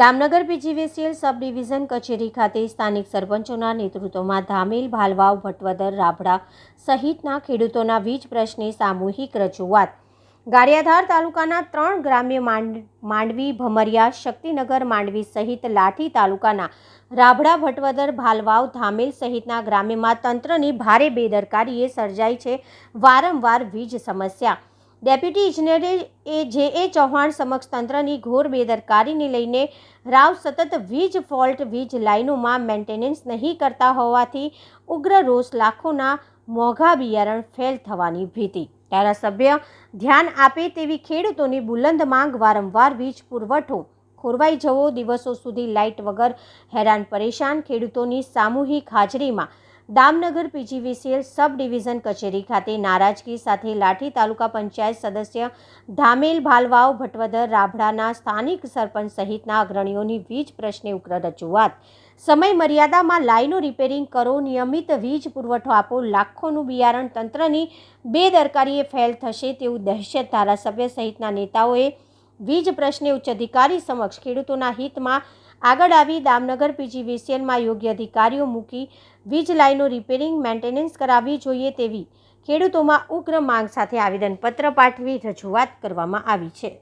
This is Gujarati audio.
દામનગર પીજીવીસીએલ સબ ડિવિઝન કચેરી ખાતે સ્થાનિક સરપંચોના નેતૃત્વમાં ધામેલ, ભાલવાવ, ભટવદર, રાભડા સહિતના ખેડૂતોના વીજ પ્રશ્ને સામૂહિક રજૂઆત. ગારિયાધાર તાલુકાના ત્રણ ગ્રામ્ય માંડ, માંડવી, ભમરિયા, શક્તિનગર માંડવી સહિત લાઠી તાલુકાના રાભડા, ભટવદર, ભાલવાવ, ધામેલ સહિતના ગ્રામ્યમાં તંત્રની ભારે બેદરકારીએ સર્જાઈ છે વારંવાર વીજ સમસ્યા. ડેપ્યુટી ઇજનેરે એ જે એ ચૌહાણ સમક્ષ તંત્રની ઘોર બેદરકારીને લઈને રાવ સતત વીજ ફોલ્ટ, વીજ લાઇનોમાં મેન્ટેનન્સ નહીં કરતા હોવાથી ઉગ્ર રોષ લાખોના મોંઘા બિયારણ ફેલ થવાની ભીતિ. ધારાસભ્ય ધ્યાન આપે તેવી ખેડૂતોની બુલંદ માંગ વારંવાર વીજ પુરવઠો ખોરવાઈ જવો, દિવસો સુધી લાઇટ વગર હેરાન પરેશાન ખેડૂતોની સામૂહિક હાજરીમાં દામનગર પીજીવીસીએલ સબ ડિવિઝન કચેરી ખાતે નારાજગી સાથે લાઠી તાલુકા પંચાયત સદસ્ય ધામેલ ભાલવાવ ભટવદર રાભડાના સ્થાનિક સરપંચ સહિતના અગ્રણીઓની વીજ પ્રશ્ને ઉગ્ર રજૂઆત. સમય મર્યાદામાં લાઈનો રિપેરિંગ કરો, નિયમિત વીજ પુરવઠો આપો, લાખોનું બિયારણ તંત્રની બેદરકારીએ ફેલ થશે તેવું દહેશત ધારાસભ્ય સહિતના નેતાઓએ વીજ પ્રશ્ને ઉચ્ચ અધિકારી સમક્ષ ખેડૂતોના હિતમાં આગળ આવી દામનગર પીજીવીસીએલમાં યોગ્ય અધિકારીઓ મૂકી વીજ લાઈનો રિપેરિંગ, મેન્ટેનન્સ કરાવવી જોઈએ તેવી ખેડૂતોમાં ઉગ્ર માંગ સાથે આવેદનપત્ર પાઠવી રજૂઆત કરવામાં આવી છે.